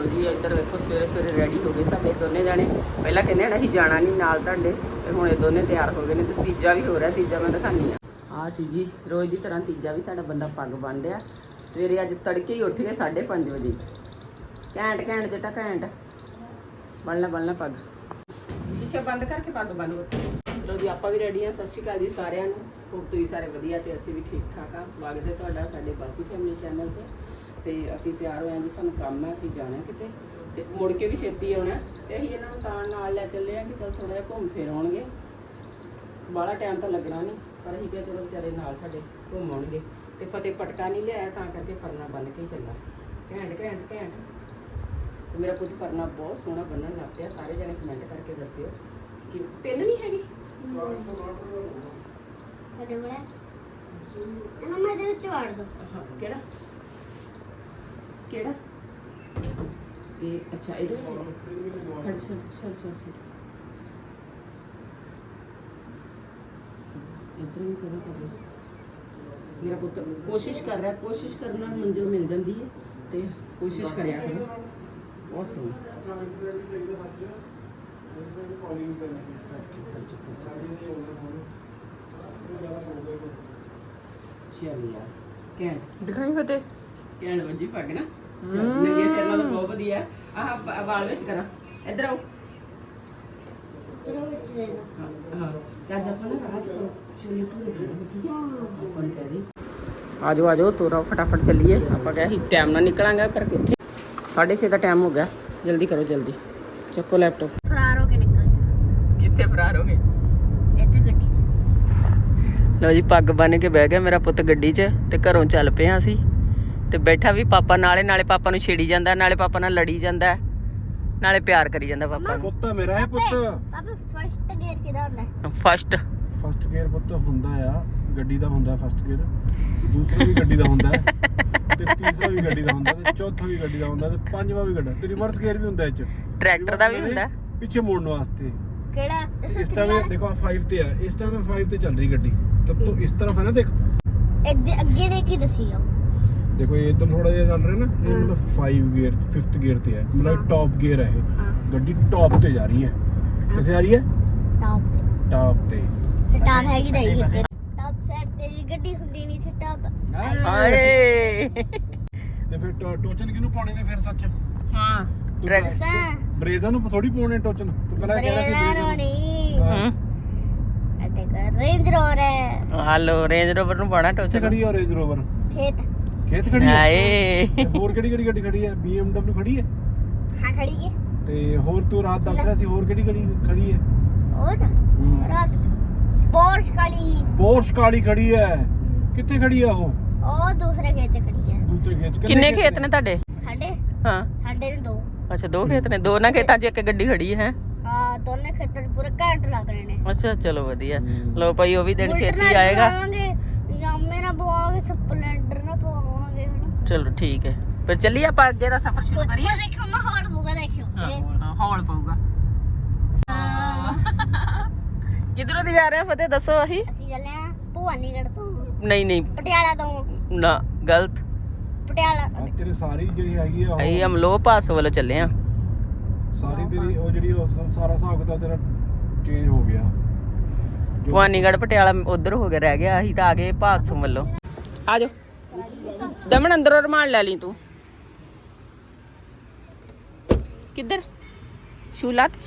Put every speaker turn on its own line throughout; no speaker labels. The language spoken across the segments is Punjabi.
ਲਓ ਜੀ ਇੱਧਰ ਵੇਖੋ ਸਵੇਰੇ ਸਵੇਰੇ ਰੈਡੀ ਹੋ ਗਏ ਸਾਡੇ ਦੋਨੇ ਜਾਣੇ। ਪਹਿਲਾਂ ਕਹਿੰਦੇ ਹਨ ਅਸੀਂ ਜਾਣਾ ਨਹੀਂ ਨਾਲ ਤੁਹਾਡੇ ਤੇ ਹੁਣ ਇਹ ਦੋਨੇ ਤਿਆਰ ਹੋ ਗਏ ਨੇ ਤੇ ਤੀਜਾ ਵੀ ਹੋ ਰਿਹਾ ਤੀਜਾ ਮੈਂ ਦਿਖਾਨੀ ਆ ਆ ਸੀ ਜੀ ਰੋਜ਼ ਦੀ ਤਰ੍ਹਾਂ ਤੀਜਾ ਵੀ ਸਾਡਾ ਬੰਦਾ ਪੱਗ ਬੰਨ੍ਹ ਰਿਹਾ। ਸਵੇਰੇ ਅੱਜ ਤੜਕੇ ਹੀ ਉੱਠ ਗਏ 5:30 ਵਜੇ। ਘੈਂਟ ਘੈਂਟ ਜਟਾ ਘੈਂਟ। ਬੰਨ੍ਹ ਲੈ ਬੰਨ੍ਹ ਲੈ ਪੱਗ। ਸ਼ੀਸ਼ਾ ਬੰਦ ਕਰਕੇ ਪੱਗ ਬੰਨ ਲਓ ਜੀ ਆਪਾਂ ਵੀ ਰੈਡੀ ਆ ਸਤਿ ਸ਼੍ਰੀ ਅਕਾਲ ਜੀ ਸਾਰਿਆਂ ਨੂੰ। ਹੋਪ ਤੁਸੀਂ ਸਾਰੇ ਵਧੀਆ ਤੇ ਅਸੀਂ ਵੀ ਠੀਕ ਠਾਕ ਆ ਸਵਾਗਤ ਹੈ ਤੁਹਾਡਾ ਸਾਡੇ ਬਾਸੀ ਫੈਮਿਲੀ ਚੈਨਲ ਤੇ। ਤੇ ਅਸੀਂ ਤਿਆਰ ਹੋਏ ਆ ਜੀ ਸਾਨੂੰ ਕੰਮ ਹੈ ਅਸੀਂ ਜਾਣਾ ਕਿਤੇ। ਤੇ ਮੁੜ ਕੇ ਵੀ ਛੇਤੀ ਆਉਣਾ ਤੇ ਅਸੀਂ ਇਹਨਾਂ ਨੂੰ ਤਾਂ ਨਾਲ ਲੈ ਚੱਲੇ ਆ ਕਿ ਚਲ ਥੋੜਾ ਜਿਹਾ ਘੁੰਮ ਫਿਰ ਆਉਣਗੇ। ਬਾਹਲਾ ਟਾਈਮ ਤਾਂ ਲੱਗਣਾ ਨਹੀਂ ਪਰ ਅਸੀਂ ਕਿਹਾ ਚਲੋ ਵਿਚਾਰੇ ਨਾਲ ਸਾਡੇ ਘੁੰਮ ਆਉਣਗੇ। ਤੇ ਫਤਿਹ ਪਟਕਾ ਨਹੀਂ ਲਿਆਇਆ ਤਾਂ ਕਰਕੇ ਪਰਨਾ ਬੰਨ ਕੇ ਹੀ ਚੱਲਾ। ਘੈਂਟ ਘੈਂਟ ਘੈਂਟ। ਤੇ ਮੇਰਾ ਪੁੱਤ ਪਰਨਾ ਬਹੁਤ ਸੋਹਣਾ ਬੰਨਣ ਲੱਗ ਪਿਆ। ਸਾਰੇ ਜਣੇ ਕਮੈਂਟ ਕਰਕੇ ਦੱਸਿਓ ਕਿ ਪਿੰਨ ਨਹੀਂ ਹੈਗੀ?
ਸਾਡੇ ਕੋਲ ਇਹਨਾਂ ਮੈਂ ਇਹਦੇ ਵਿੱਚ ਵਾੜ ਦੋ।
ਹਾਂ ਕਿਹੜਾ? ਕਿਹੜਾ? ਇਹ ਅੱਛਾ ਇਹਦੇ ਵਿੱਚ? ਖੜ ਛੜ ਛੜ ਛੜ ਛੜ ਇੱਧਰ ਵੀ ਕਰੋ ਕਰੋ। ਮੇਰਾ ਪੁੱਤ ਕੋਸ਼ਿਸ਼ ਕਰ ਰਿਹਾ ਕੋਸ਼ਿਸ਼ ਕਰਨ ਨਾਲ ਮੰਜ਼ਿਲ ਮਿਲ ਜਾਂਦੀ ਹੈ ਤੇ ਕੋਸ਼ਿਸ਼ ਕਰਿਆ ਕਰੋ। ਬਹੁਤ ਸੋਹਣਾ। ਚੱਲ ਯਾਰ ਘੈਂਟ
ਦਿਖਾਈ ਫਤੇ
ਕਹਿਣ ਵੱਜੀ ਪੱਗ ਨਾ। ਨੰਗੇ ਸਿਰ ਨਾਲ ਤਾਂ ਬਹੁਤ ਵਧੀਆ। ਆਹ ਪ- ਵਾਲ ਵਿੱਚ ਕਰਾਂ। ਇੱਧਰ ਆਓ।
ਚਲੋ ਵਿੱਚ ਦੇ ਦੋ
ਹਾਂ ਤਾਂ ਜਪਾ ਨਾ ਰਾਜ ਕੋ ਚੋਲੀ ਪੂਰੀ ਕਰਨਾ ਠੀਕ ਹੈ? ਆਪਾਂ ਨੂੰ ਕਹਿ ਦੇ। ਆਜੋ ਆਜੋ ਤੋਰਾ ਫਟਾਫਟ ਚੱਲੀਏ। ਆਪਾਂ ਕਿਹਾ ਸੀ ਟਾਈਮ ਨਾਲ ਨਿਕਲਾਂਗੇ ਪਰ ਕਿੱਥੇ 6:30 ਦਾ ਟਾਈਮ ਹੋ ਗਿਆ। ਜਲਦੀ ਕਰੋ ਜਲਦੀ। ਚੱਕੋ ਲੈਪਟਾਪ
ਫਰਾਰ ਹੋ ਕੇ ਨਿਕਲ
ਕਿੱਥੇ ਫਰਾਰ ਹੋ ਗਏ?
ਇੱਥੇ ਗੱਡੀ
ਲਓ ਜੀ ਪੱਗ ਬੰਨ ਕੇ ਬਹਿ ਗਿਆ ਮੇਰਾ ਪੁੱਤ ਗੱਡੀ 'ਚ ਤੇ ਘਰੋਂ ਚੱਲ ਪਏ ਹਾਂ ਅਸੀਂ। ਤੇ ਬੈਠਾ ਵੀ ਪਾਪਾ ਨਾਲੇ ਨਾਲੇ ਪਾਪਾ ਨੂੰ ਛੇੜੀ ਜਾਂਦਾ ਨਾਲੇ ਪਾਪਾ ਨਾਲ ਲੜੀ ਜਾਂਦਾ ਨਾਲੇ ਪਿਆਰ ਕਰੀ ਜਾਂਦਾ ਪਾਪਾ ਨੂੰ।
ਪੁੱਤ ਮੇਰਾ ਹੈ ਪੁੱਤ।
ਪਾਪਾ ਫਸਟ ਗੇਅਰ ਕਿਹਦਾ ਹੁੰਦਾ?
ਫਸਟ
ਫਸਟ ਗੇਅਰ ਪੁੱਤ ਹੁੰਦਾ ਆ ਗੱਡੀ ਦਾ ਹੁੰਦਾ ਫਸਟ ਗੇਅਰ ਦੂਸਰਾ ਵੀ ਗੱਡੀ ਦਾ ਹੁੰਦਾ ਹੈ ਤੇ ਤੀਸਰਾ ਵੀ ਗੱਡੀ ਦਾ ਹੁੰਦਾ ਤੇ ਚੌਥਾ ਵੀ ਗੱਡੀ ਦਾ ਹੁੰਦਾ ਤੇ ਪੰਜਵਾਂ ਵੀ ਗੱਡੀ ਤੇ ਰਿਵਰਸ ਗੇਅਰ ਵੀ ਹੁੰਦਾ ਇਹ ਚ।
ਟਰੈਕਟਰ ਦਾ ਵੀ ਹੁੰਦਾ।
ਪਿੱਛੇ ਮੋੜਨ ਵਾਸਤੇ।
ਕਿਹੜਾ?
ਇਸ ਟਾਈਮ ਦੇਖੋ 5 ਤੇ ਆ ਇਸ ਟਾਈਮ 5 ਤੇ ਚੱਲ ਰਹੀ ਗੱਡੀ। ਤਬ ਤੋਂ ਇਸ ਤਰਫ ਹੈ ਨਾ ਦੇਖ।
ਇੱਦੇ ਅੱਗੇ ਦੇ ਕੀ ਦਸੀਓ
ਦੇਖੋ ਇਹ ਇਧਰ ਥੋੜਾ ਜਿਹਾ ਚੱਲ ਰਿਹਾ ਨਾ ਇਹ ਮਤਲਬ 5 ਗੇਅਰ 5th ਗੇਅਰ ਤੇ ਹੈ। ਮਤਲਬ ਟੌਪ ਗੇਅਰ ਹੈ ਇਹ।
ਹਾਂ।
ਗੱਡੀ ਟੌਪ ਤੇ ਜਾ ਰਹੀ ਹੈ। ਕਿੱਥੇ ਆ ਰਹੀ ਹੈ?
ਟਾਪ ਤੇ।
ਟੌਪ ਤੇ।
ਟਾਪ ਹੈਗੀ ਤਾਂ ਹੈਗੀ ਉੱਤੇ। ਟਾਪ ਸਾਈਡ ਤੇ ਵੀ ਗੱਡੀ ਹੁੰਦੀ ਨਹੀਂ ਸੀ ਟਾਪ
ਹਾਏ।
ਤੇ ਫਿਰ ਟੋ- ਟੋਚਨ ਕਿਹਨੂੰ ਪਾਉਣੇ ਨੇ ਫਿਰ ਸੱਚ?
ਹਾਂ। ਟਰੈਕਟਰ
ਸਾ
ਬਰੇਜ਼ਾ ਨੂੰ ਥੋੜੀ ਪਾਉਣੇ ਟੋਚਨ। ਤੂੰ ਪਹਿਲਾਂ ਕਹਿ ਰਿਹਾ ਸੀ
ਬਰੇਜ਼ਾ
ਬਰੇਜ਼ਾ ਨੂੰ।
ਰੋਣੀ
ਹਾਂ।
ਅੱਡੇ ਕਰ ਰੇਂਜ ਰੋਵਰ ਹੈ।
ਹਾਲੋ ਰੇਂਜ ਰੋਵਰ ਨੂੰ ਪਾਣਾ
ਕਿੱਥੇ
ਟੋਚਰ
ਖੜੀ ਆ ਰੇਂਜ ਰੋਵਰ
ਖੇਤ।
ਖੇਤ ਖੜੀ ਹੈ?
ਹਾਏ।
ਤੇ ਹੋਰ ਕਿਹੜੀ ਕਿਹੜੀ ਗੱਡੀ ਖੜੀ ਹੈ? BMW ਖੜੀ ਹੈ?
ਹਾਂ ਖੜੀ ਹੈ।
ਤੇ ਹੋਰ ਤੂੰ ਰਾਤ ਦੱਸ ਰਿਹਾ ਸੀ ਹੋਰ ਕਿਹੜੀ ਗੱਡੀ ਖੜੀ ਹੈ?
ਉਹ ਤਾਂ ਰਾਤ ਪੋਰਸ਼ ਕਾਲੀ।
ਪੋਰਸ਼ ਕਾਲੀ ਖੜੀ ਹੈ। ਕਿੱਥੇ ਖੜੀ ਆ ਉਹ?
ਉਹ ਦੂਸਰੇ ਖੇਤ 'ਚ ਖੜੀ ਹੈ।
ਦੂਸਰੇ ਖੇਤ 'ਚ।
ਕਿੰਨੇ ਖੇਤ ਨੇ? ਤੁਹਾਡੇ?
ਸਾਡੇ?
ਹਾਂ।
ਸਾਡੇ ਨੇ ਦੋ।
ਅੱਛਾ ਦੋ ਖੇਤ ਨੇ। ਦੋ ਨਾ ਖੇਤਾਂ 'ਚ ਇੱਕ ਗੱਡੀ ਖੜੀ ਹੈ
ਹਾਂ? ਦੋਨੇ ਖੇਤਾਂ 'ਚ ਪੂਰੇ ਘੰਟ ਲੱਗ ਰਹੇ ਨੇ।
ਅੱਛਾ ਚਲੋ ਵਧੀਆ। ਲੋ ਭਾਈ ਉਹ ਵੀ ਦਿਨ ਛੇਤੀ ਆਏਗਾ।
ਮੇਰਾ ਪਵਾਵਾਂਗੇ ਸਪਲੈਂਡਰ ਨਾ ਪਵਾਵਾਂਗੇ। ਹਨਾ
ਚਲੋ ਠੀਕ ਹੈ। ਫਿਰ ਚੱਲੀਏ ਆਪਾਂ ਅੱਗੇ ਦਾ ਸਫ਼ਰ ਸ਼ੁਰੂ ਕਰੀਏ?
ਦੇਖੋ ਮੈਂ ਹੌਲ ਪਊਗਾ ਦੇਖਿਓ। ਇਹ
ਹਾਂ ਹੌਲ ਪਊਗਾ। ਕਿਧਰੋਂ ਦੀ ਜਾ ਰਹੇ ਆ ਫਤਿਹ? ਦੱਸੋ ਅਸੀਂ
ਅਸੀਂ ਚੱਲੇ ਆ ਭਵਾਨੀਗੜ੍ਹ ਤੋਂ।
ਨਹੀਂ ਨਹੀਂ।
ਪਟਿਆਲਾ ਤੋਂ।
ਨਾ ਗਲਤ।
ਪਟਿਆਲਾ।
ਤੇਰੀ ਸਾਰੀ ਜਿਹੜੀ ਹੈਗੀ ਆ
ਅਸੀਂ
ਉਹ
ਹਮਲੋ ਪਾਸ ਵੱਲੋਂ ਚੱਲੇ ਆ
ਸਾਰੀ ਤੇਰੀ ਉਹ ਜਿਹੜੀ ਉਹ ਸ- ਸਾਰਾ ਹਿਸਾਬ ਕਿਤਾਬ ਤੇਰਾ ਚੇਂਜ ਹੋ ਗਿਆ। ਜੋ-
ਭਵਾਨੀਗੜ੍ਹ ਪਟਿਆਲਾ ਉਧਰ ਹੋ ਗਿਆ ਰਹਿ ਗਿਆ ਅਸੀਂ ਤਾਂ ਆ ਗਏ ਭਾਗਸੋਂ ਵੱਲੋਂ। ਆ ਜਾਓ। ਦਮਨ ਅੰਦਰੋਂ ਰਮਾਨ ਲੈ ਲਈ ਤੂੰ। ਕਿੱਧਰ? ਤੇ।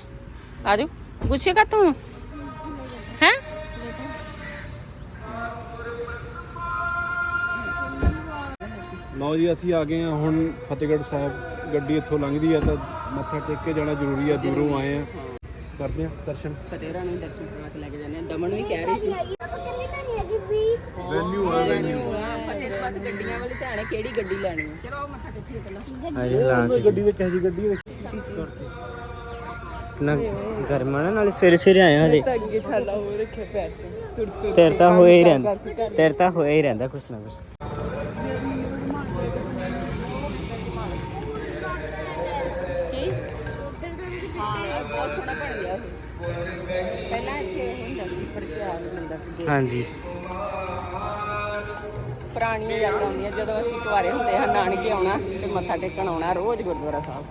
ਆ ਜਾਓ। ਗੁੱਸੇ ਕਾ ਤੂੰ? ਹੈ?
ਲਓ ਜੀ ਅਸੀਂ ਆ ਗਏ ਆ ਹੁਣ ਫਤਿਹਗੜ੍ਹ ਸਾਹਿਬ। ਗੱਡੀ ਇੱਥੋਂ ਲੰਘਦੀ ਆ ਤਾਂ ਮੱਥਾ ਟੇਕ ਕੇ ਜਾਣਾ ਜ਼ਰੂਰੀ ਆ। ਦੂਰੋਂ ਆਏ ਆ। ਕਰਦੇ ਆ ਦਰਸ਼ਨ।
ਫਤਿਹਰਾ ਨੂੰ ਦਰਸ਼ਨ ਕਰਾ ਕੇ ਲੈ ਕੇ ਜਾਂਦੇ ਆ। ਦਮਨ ਵੀ ਕਹਿ ਰਹੀ ਸੀ।
ਆਪਾਂ ਕੱਲੀ ਤਾਂ ਨਹੀਂ ਹੈਗੀ ਵੀ।
ਵੈਨਿਊ ਆ ਵੈਨਿਊ
ਦੇ ਪਾਸ ਗੱਡੀਆਂ ਵਾਲੀ ਧਿਆਨ ਹੈ ਕਿਹੜੀ ਗੱਡੀ ਲੈਣੀ ਹੈ? ਚਲੋ ਮੱਥਾ ਟੇਕੀਏ ਪਹਿਲਾਂ।
ਗੱਡੀ ਦੇ ਕਹੀ ਗੱਡੀ ਹੈ?
ਨਾ ਗਰਮਾ ਨਾ ਨਾਲੇ ਸਵੇਰੇ ਸਵੇਰੇ ਆਇਆ ਹਜੇ।
ਅੱਗੇ ਛਾਲਾ ਹੋ ਰੱਖਿਆ ਪੈਰ 'ਚ। ਤੁਰ ਤੁਰ
ਤੇਰੇ ਤਾਂ ਹੋਇਆ ਹੀ ਰਹਿੰਦਾ। ਤੇਰੇ ਤਾਂ ਹੋਇਆ ਹੀ ਰਹਿੰਦਾ ਕੁਛ ਨਾ ਕੁਛ।
ਕੀ? ਬਹੁਤ ਸੋਹਣਾ ਬਣ ਗਿਆ ਪਹਿਲਾਂ ਇੱਥੇ ਹੁੰਦਾ ਸੀ ਪ੍ਰਸ਼ਾਦ ਮਿਲਦਾ ਸੀ ਜੀ
ਹਾਂਜੀ।
ਪੁਰਾਣੀਆਂ ਯਾਦਾਂ ਹੁੰਦੀਆਂ ਜਦੋਂ ਅਸੀਂ ਕੁਆਰੇ ਹੁੰਦੇ ਹਾਂ, ਨਾਨਕੇ ਆਉਣਾ ਤੇ ਮੱਥਾ ਟੇਕਣ ਆਉਣਾ ਰੋਜ਼ ਗੁਰਦੁਆਰਾ ਸਾਹਿਬ।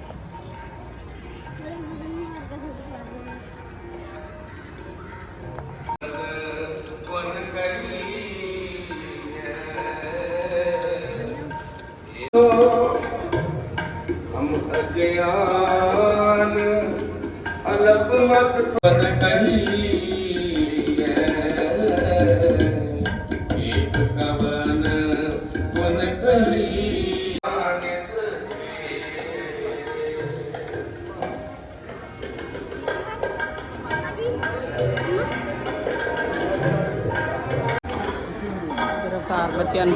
ਅਗਿਆਨ ਅਲਪ ਮਤ
ਪਤ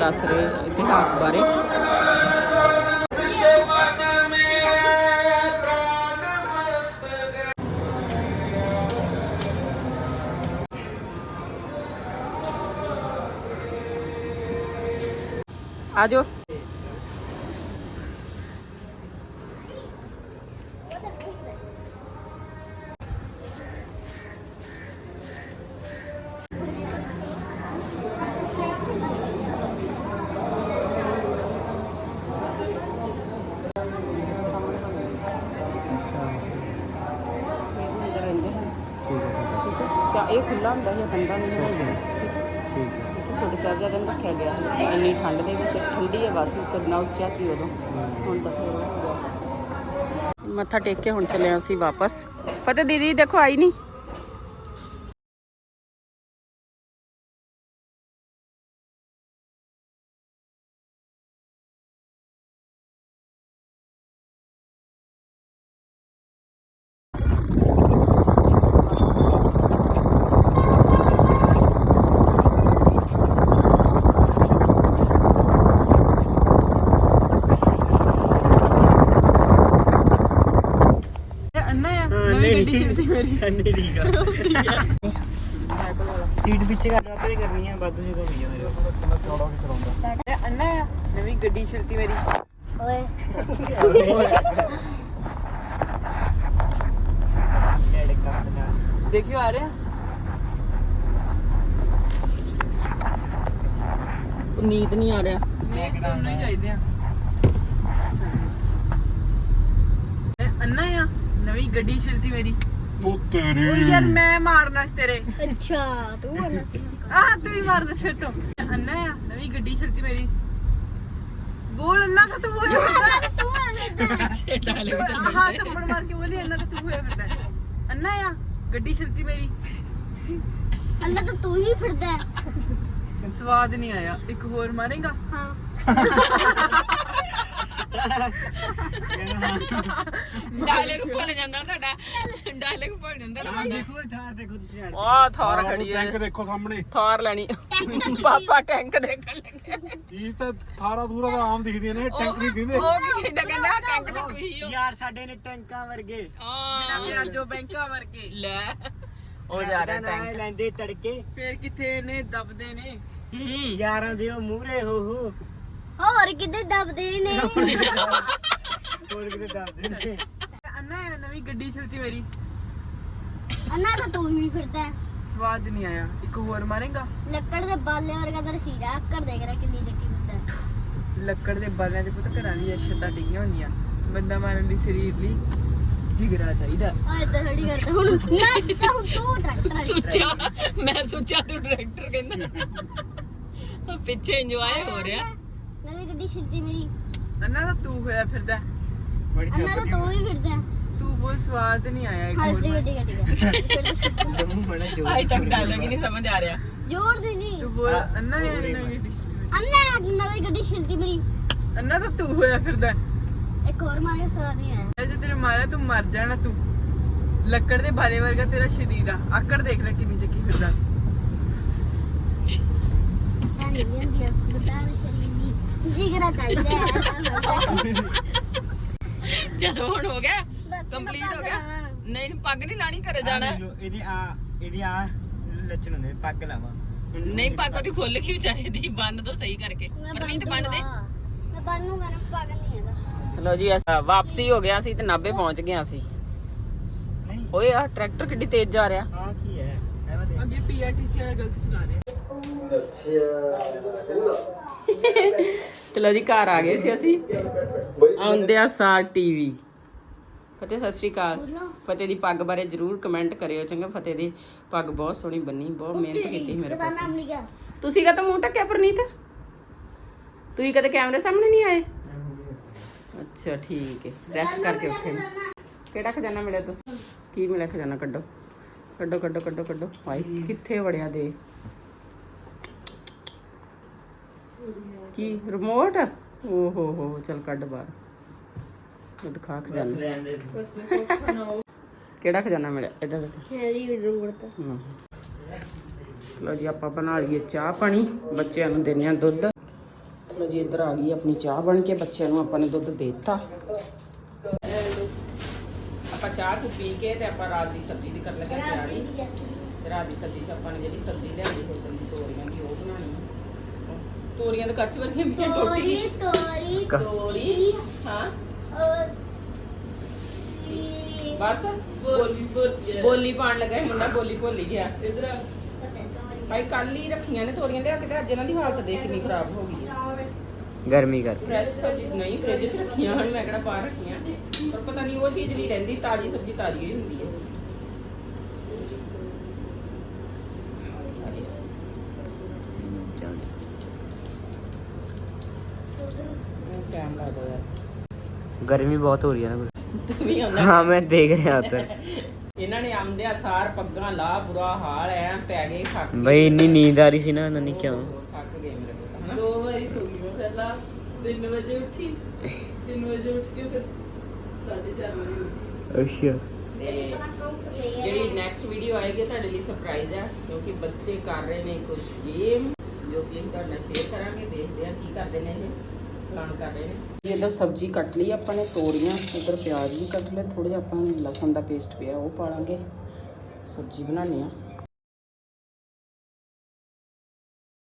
ਦੱਸ ਰਹੇ ਇਤਿਹਾਸ ਬਾਰੇ।
ਮਨ ਮੇ
ਆਜੋ ਇਹ ਖੁੱਲਾ ਹੁੰਦਾ ਹੈ ਕੰਧਾਂ ਨਹੀਂ ਹੁੰਦਾ। ਠੀਕ ਹੈ।
ਠੀਕ ਹੈ।
ਇੱਥੇ ਛੋਟੇ ਸਾਹਿਬਜ਼ਾਦਿਆਂ ਨੂੰ ਰੱਖਿਆ ਗਿਆ ਹੈ ਇੰਨੀ ਠੰਡ ਦੇ ਵਿੱਚ ਠੰਡੀ ਹਵਾ ਸੀ ਕਿੰਨਾ ਉੱਚਾ ਸੀ ਉਦੋਂ। ਹੁਣ ਤਾਂ ਫੇਰ ਹੋ ਗਿਆ ਮੱਥਾ ਟੇਕ ਕੇ ਹੁਣ ਚੱਲੇ ਅਸੀਂ ਵਾਪਸ। ਫਤਿਹ ਦੀਦੀ ਦੇਖੋ ਆਈ ਨਹੀਂ ਅੰਨਾ ਆ ਨਵੀਂ ਗੱਡੀ ਛਿੜਦੀ ਮੇਰੀ
ਨਹੀਂ ਠੀਕ ਆ ਸੀਟ ਪਿੱਛੇ ਕਰ ਆਪੇ ਕਰਨੀ ਆ ਵਾਧੂ ਜਗ੍ਹਾ ਹੋਈ ਆ ਮੇਰੇ ਕੋਲ।
ਅੰਨਾ ਆ ਨਵੀਂ ਗੱਡੀ ਛਿੜਦੀ ਮੇਰੀ।
ਓਏ।
ਦੇਖਿਓ ਆ ਰਿਹਾ? ਨੀਂਦ ਨਹੀਂ ਆ ਰਿਹਾ।
ਮੈਂ ਕਰਾਉਣਾ ਹੀ
ਚਾਹੀਦੇ ਆ। ਅੰਨਾ ਆ ਨਵੀਂ ਗੱਡੀ ਛਿੜਦੀ ਮੇਰੀ।
ਉਹ ਤੇਰੀ।
ਉਹ ਯਾਰ ਮੈਂ ਮਾਰਨਾ ਸੀ ਤੇਰੇ।
ਅੱਛਾ ਤੂੰ ਬੋਲ
ਆਹ ਤੂੰ ਵੀ ਮਾਰਨਾ ਸੀ ਫਿਰ ਤੋਂ। ਅੰਨਾ ਆ ਨਵੀਂ ਗੱਡੀ ਛਿੜਦੀ ਮੇਰੀ। ਬੋਲ ਅੰਨਾ ਤਾਂ ਤੂੰ ਹੋਇਆ ਫਿਰਦਾ।
ਤੂੰ ਆ
ਹਾਂ ਥੱਪੜ ਮਾਰ ਕੇ ਬੋਲੀ ਅੰਨਾ ਤਾਂ ਤੂੰ ਹੋਇਆ ਫਿਰਦਾ। ਅੰਨਾ ਆ ਗੱਡੀ ਛਿੜਦੀ ਮੇਰੀ।
ਅੱਲਾ ਤਾਂ ਤੂੰ ਹੀ ਫਿਰਦਾ। ਹੈ।
ਸਵਾਦ ਨਹੀਂ ਆਇਆ। ਇੱਕ ਹੋਰ ਮਾਰੇਗਾ?
ਹਾਂ।
ਡਾਇਲੌਗ ਭੁੱਲ ਜਾਂਦਾ ਤੁਹਾਡਾ। ਡਾਇਲੌਗ ਭੁੱਲ ਜਾਂਦਾ
ਦੇਖੋ ਥਾਰ ਦੇਖੋ ਤੁਸੀਂ ਯਾਰ
ਆ ਥਾਰ ਖੜੀ ਹੈ।
ਟੈਂਕ ਦੇਖੋ ਸਾਹਮਣੇ।
ਥਾਰ ਲੈਣੀ। ਪਾਪਾ ਟੈਂਕ ਦੇਖਣ ਲੱਗੇ।
ਚੀਜ਼ ਤਾਂ ਥਾਰਾ ਥੂਰਾ ਤਾਂ ਆਮ ਦਿਖਦੀਆਂ ਨੇ ਟੈਂਕ ਨਹੀਂ ਦਿਖਦੇ
ਉਹ ਕੀ ਕਹਿੰਦਾ ਕਹਿੰਦਾ ਟੈਂਕ ਤੇ ਤੂੰ ਹੀ ਹੋ।
ਯਾਰ ਸਾਡੇ ਨੇ ਟੈਂਕਾਂ ਵਰਗੇ।
ਹਾਂ। ਮੇਰਾ ਜੋ ਬੈਂਕਾਂ ਵਰਗੇ। ਲੈ। ਉਹ ਜਾ ਰਿਹਾ
ਨਾ
ਟੈਂਕ
ਲੈਂਦੇ ਤੜਕੇ।
ਫੇਰ ਕਿੱਥੇ ਨੇ ਦਬਦੇ ਨੇ।
ਯਾਰਾਂ ਦੇ ਉਹ ਮੂਹਰੇ ਹੋ ਹੋ।
ਹੋਰ ਕਿਤੇ ਦਬਦੇ ਨੇ?
ਹੋਰ ਕਿਤੇ ਦੱਸਦੇ ਨੇ
ਅੰਨਾ ਨਵੀਂ ਗੱਡੀ ਚਲਤੀ ਮੇਰੀ।
ਅੰਨਾ ਤਾਂ ਤੂੰ ਹੀ ਫਿਰਦਾ ਹੈ।
ਸਵਾਦ ਨਹੀਂ ਆਇਆ। ਇੱਕ ਹੋਰ ਮਾਰੇਗਾ?
ਲੱਕੜ ਦੇ ਬਾਲੇ ਵਰਗਾ ਤਾਂ ਰਸੀਦਾ ਆਕੜ ਦੇਖ ਰਿਹਾ ਕਿੰਨੀ ਚੱਕੀ ਫਿਰਦਾ ਹੈ।
ਲੱਕੜ ਦੇ ਬਾਲਿਆਂ ਦੇ ਪੁੱਤ ਘਰਾਂ ਦੀਆਂ ਛੱਤਾਂ ਡਿੱਗੀਆਂ ਹੁੰਦੀਆਂ। ਬੰਦਾ ਮਾਰਨ ਲਈ ਸਰੀਰ ਲਈ ਜਿਗਰਾ ਚਾਹੀਦਾ।
ਓਏ ਤਾਂ ਥੋੜੀ ਕਰਦਾ। ਹੁਣ ਮੈਂ ਸੱਚਾ ਹੁਣ ਤੂੰ ਟਰੈਕਟਰ
ਸੁੱਚਾ ਮੈਂ ਸੁੱਚਾ ਤੂੰ ਡਾਇਰੈਕਟਰ ਕਹਿੰਦਾ। ਪਿੱਛੇ ਇੰਜੋਏ ਹੋ ਰਿਹਾ।
ਗੱਡੀ ਛਿਲਦੀ ਮੇਰੀ।
ਅੰਨਾ ਤਾਂ ਤੂੰ ਹੋਇਆ ਫਿਰਦਾ।
ਬੜੀ
ਅੰਨਾ ਤਾਂ ਤੂੰ ਹੀ ਫਿਰਦਾ।
ਤੂੰ ਬਹੁਤ ਸਵਾਦ ਨਹੀਂ ਆਇਆ ਇੱਕ
ਹਾਂ
ਹੋਰ
ਠੀਕ ਹੈ ਠੀਕ ਹੈ ਠੀਕ ਹੈ
ਦਮੂ ਬੜਾ ਜੋਰ
ਆਈ ਤੱਕ ਡਾਇਲੌਗ ਹੀ ਨਹੀਂ ਸਮਝ ਆ ਰਿਹਾ।
ਜੋੜ ਦੇ ਨਹੀਂ।
ਤੂੰ ਬੋਲ
ਆ,
ਅੰਨਾ ਇਹ
ਹੋਰ ਹੀ
ਨਵੀਂ ਗੱਡੀ
ਅੰਨਾ ਨਵੀਂ ਗੱਡੀ ਛਿਲਦੀ ਮੇਰੀ।
ਅੰਨਾ ਤਾਂ ਤੂੰ ਹੋਇਆ ਫਿਰਦਾ।
ਇੱਕ ਹੋਰ ਮਾਰੇ ਸਵਾਦ ਨਹੀਂ ਆਇਆ।
ਜੇ ਤੇਰੇ ਮਾਰਿਆ ਤੂੰ ਮਰ ਜਾਣਾ ਤੂੰ। ਲੱਕੜ ਦੇ ਬਾਲੇ ਵਰਗਾ ਤੇਰਾ ਸ਼ਰੀਰ ਆ। ਆਕੜ ਦੇਖ ਲੈ ਕਿੰਨੀ ਚੱਕੀ ਫਿਰਦਾ।
ਐਂ ਨਹੀਂ ਹੁੰਦੀ ਆ। ਬਤਾ ਸ਼ਰੀਰ ਦੀ ਜਿਗਰਾ ਚਾਹੀਦਾ ਹੈ।
ਚਲੋ ਹੁਣ ਹੋ ਗਿਆ?
ਬਸ
ਕੰਪਲੀਟ ਹੋ ਗਿਆ?
ਹਾਂ।
ਨਹੀਂ ਪੱਗ ਨਹੀਂ ਲਾਣੀ ਘਰੇ ਜਾਣਾ।
ਆਹ ਦੇਖ ਲਓ, ਇਹਦੀ ਆ ਇਹਦੀ ਆ ਲੱਛਣ ਹੁੰਦੇ ਪੱਗ ਲਾਵਾ।
ਨਹੀਂ ਪੱਗ ਉਹਦੀ ਖੁੱਲ ਗਈ ਵਿਚਾਰੇ ਦੀ ਬੰਨ ਦੋ ਸਹੀ ਕਰਕੇ।
ਮੈਂ
ਪਰਨੀਤ ਬੰਨ ਦੇ।
ਦੂੰਗਾ। ਮੈਂ ਬੰਨੂਗਾ ਨਾ ਪੱਗ ਨਹੀਂ ਹੈਗਾ।
ਚਲੋ ਜੀ ਅਸਾਂ ਵਾਪਸੀ ਹੋ ਗਿਆ ਸੀ ਤੇ ਨਾਬੇ ਪਹੁੰਚ ਗਿਆ ਸੀ।
ਨਹੀਂ।
ਓਏ ਆ ਟਰੈਕਟਰ ਕਿੱਡੀ ਤੇਜ਼ ਜਾ ਰਿਹਾ।
ਆ ਕੀ ਹੈ? ਐਵੇਂ ਦੇਖ।
ਅੱਗੇ ਪੀਆਰਟੀਸੀ ਵਾਲਾ ਗਲਤ ਚਲਾ ਰਿਹਾ ਚਲੋ ਜੀ ਘਰ ਆ ਗਏ ਸੀ ਅਸੀਂ। ਆਉਂਦਿਆ ਸਾਰ ਟੀਵੀ। ਫਤਿਹ ਸਤਿ ਸ਼੍ਰੀ ਅਕਾਲ। ਫਤਿਹ ਦੀ ਪੱਗ ਬਾਰੇ ਜਰੂਰ ਕਮੈਂਟ ਕਰਿਓ ਚੰਗਾ। ਫਤਿਹ ਦੀ ਪੱਗ ਬਹੁਤ ਸੋਹਣੀ ਬੰਨੀ ਬਹੁਤ ਮਿਹਨਤ ਕੀਤੀ ਮੇਰੇ
ਲਿਖਿਆ
ਤੁਸੀਂ ਕਾ ਤਾਂ ਮੂੰਹ ਟੱਕਿਆ ਪਰਨੀਤ? ਤੁਸੀਂ ਕਦੇ ਕੈਮਰੇ ਸਾਹਮਣੇ ਨਹੀਂ ਆਏ? ਅੱਛਾ ਠੀਕ ਹੈ ਰੈਸਟ ਕਰਕੇ ਉੱਠੇ ਕਿਹੜਾ ਖਜ਼ਾਨਾ ਮਿਲਿਆ ਦੱਸੋ ਕੀ ਮਿਲਿਆ ਖਜ਼ਾਨਾ? ਕੱਢੋ। ਕੱਢੋ ਕੱਢੋ ਕੱਢੋ ਕੱਢੋ। ਹਾਏ ਕਿੱਥੇ ਵੜਿਆ ਦੇ? ਕੀ ਰਿਮੋਟ ਓ ਹੋ ਹੋ ਚਲ ਕੱਢ ਬਾਹਰ। ਉਹ ਦਿਖਾ ਖਜ਼ਾਨਾ। ਕਿਹੜਾ ਖਜ਼ਾਨਾ ਮਿਲਿਆ? ਇਧਰ ਦੇਖ।
ਮੇਰੀ ਰੋੜ ਤਾਂ
ਹਮ। ਚਲੋ ਜੀ ਆਪਾਂ ਬਣਾ ਲਈਏ ਚਾਹ ਪਾਣੀ। ਬੱਚਿਆਂ ਨੂੰ ਦਿੰਨੇ ਆ ਦੁੱਧ। ਚਲੋ ਜੀ ਇੱਧਰ ਆ ਗਈ ਆਪਣੀ ਚਾਹ ਬਣ ਕੇ। ਬੱਚਿਆਂ ਨੂੰ ਆਪਾਂ ਨੇ ਦੁੱਧ ਦੇ ਦਿੱਤਾ। ਆਪਾਂ ਚਾਹ ਚੁ ਪੀ ਕੇ ਤੇ ਆਪਾਂ ਰਾਤ ਦੀ ਸਬਜ਼ੀ ਦੀ ਕਰਨ ਲੱਗੇ ਤਿਆਰੀ। ਤੇ ਰਾਤ ਦੀ ਸਬਜ਼ੀ ਚ ਆਪਾਂ ਨੇ ਜਿਹੜੀ ਸਬਜ਼ੀ ਲਿਆਂਦੀ ਹੋਤਨ ਦੀ ਤੋਰੀਆਂ ਦੀ ਉਹ ਬਣਾਉਣੀ ਆ? ਤੋਰੀਆਂ ਦੇ ਕੱਚ ਵਰਗੀਆਂ ਵੀ
ਤੋਰੀ
ਟੋਟੀ।
ਤੋਰੀ
ਤੋਰੀ ਹਾਂ।
ਔਰ
ਬਸ ਬੋਲੀ ਬੋਲੀ ਪਾਣ ਲੱਗਾ ਸੀ ਮੁੰਡਾ ਬੋਲੀ ਭੁੱਲ ਹੀ ਗਿਆ। ਇਧਰ ਭਾਈ ਕੱਲ ਹੀ ਰੱਖੀਆਂ ਨੇ ਤੋਰੀਆਂ ਲਿਆ ਕੇ ਤੇ ਅੱਜ ਇਹਨਾਂ ਦੀ ਹਾਲਤ ਦੇਖ ਕਿੰਨੀ ਖਰਾਬ ਹੋ ਗਈ ਹੈ
ਗਰਮੀ ਕਰ
ਫਰੈਸ਼ ਸਬਜ਼ੀ ਨਹੀਂ ਫ੍ਰਿਜ 'ਚ ਰੱਖੀਆਂ ਹਨ ਮੈਂ ਕਿਹੜਾ ਬਾਹਰ ਰੱਖੀਆਂ। ਪਰ ਪਤਾ ਨਹੀਂ ਉਹ ਚੀਜ਼ ਨਹੀਂ ਰਹਿੰਦੀ ਤਾਜ਼ੀ ਸਬਜ਼ੀ ਤਾਜ਼ੀ ਹੀ ਹੁੰਦੀ ਹੈ ਟਾਈਮ ਲੱਗਦਾ ਯਾਰ
ਗਰਮੀ ਬਹੁਤ ਹੋ ਰਹੀ ਹੈ ਨਾ
ਤੂੰ ਵੀ ਆਉਂਦਾ
ਹਾਂ ਮੈਂ ਦੇਖ ਰਿਹਾ ਉੱਧਰ।
ਇਹਨਾਂ ਨੇ ਆਉਂਦਿਆ ਸਾਰ ਪੱਗਾਂ ਲਾ ਬੁਰਾ ਹਾਲ ਐ ਪੈ ਗਏ ਥੱਕ ਗਏ।
ਬਈ ਇੰਨੀ ਨੀਂਦ ਆ ਰਹੀ ਸੀ ਨਾ ਨਹੀਂ ਕਿਉਂ?
ਥੱਕ ਗਏ ਮੇਰੇ ਕੋਲ ਹਨਾ? ਦੋ ਵਾਰੀ ਸੋ ਗਈ ਮੈਂ ਪਹਿਲਾਂ। 3 ਵਜੇ ਉੱਠੀ। 3 ਵਜੇ ਉੱਠ ਕੇ ਫਿਰ 4:30 ਵਜੇ ਉੱਠੀ।
ਅੱਛਾ।
ਤੇ ਜਿਹੜੀ ਨੈਕਸਟ ਵੀਡੀਓ ਆਏਗੀ ਤੁਹਾਡੇ ਲਈ ਸਰਪ੍ਰਾਈਜ਼ ਹੈ ਕਿਉਂਕਿ ਬੱਚੇ ਕਰ ਰਹੇ ਨੇ ਕੁਝ ਗੇਮ ਜੋ ਕਿ ਅਸੀਂ ਤੁਹਾਡੇ ਨਾਲ ਸ਼ੇਅਰ ਕਰਾਂਗੇ ਦੇਖਦੇ ਹਾਂ ਕੀ ਕਰਦੇ ਨੇ ਇਹ। ਪਲਾਨ ਕਰ ਰਹੇ ਨੇ। ਇਧਰ ਸਬਜ਼ੀ ਕੱਟ ਲਈ ਆਪਾਂ ਨੇ, ਤੋਰੀਆਂ, ਇਧਰ ਪਿਆਜ਼ ਵੀ ਕੱਟ ਲਿਆ ਥੋੜੇ ਜਿਹਾ ਆਪਾਂ ਲਸਣ ਦਾ ਪੇਸਟ ਪਿਆ, ਉਹ ਪਾ ਲਾਂਗੇ। ਸਬਜ਼ੀ ਬਣਾਉਣੀ ਆ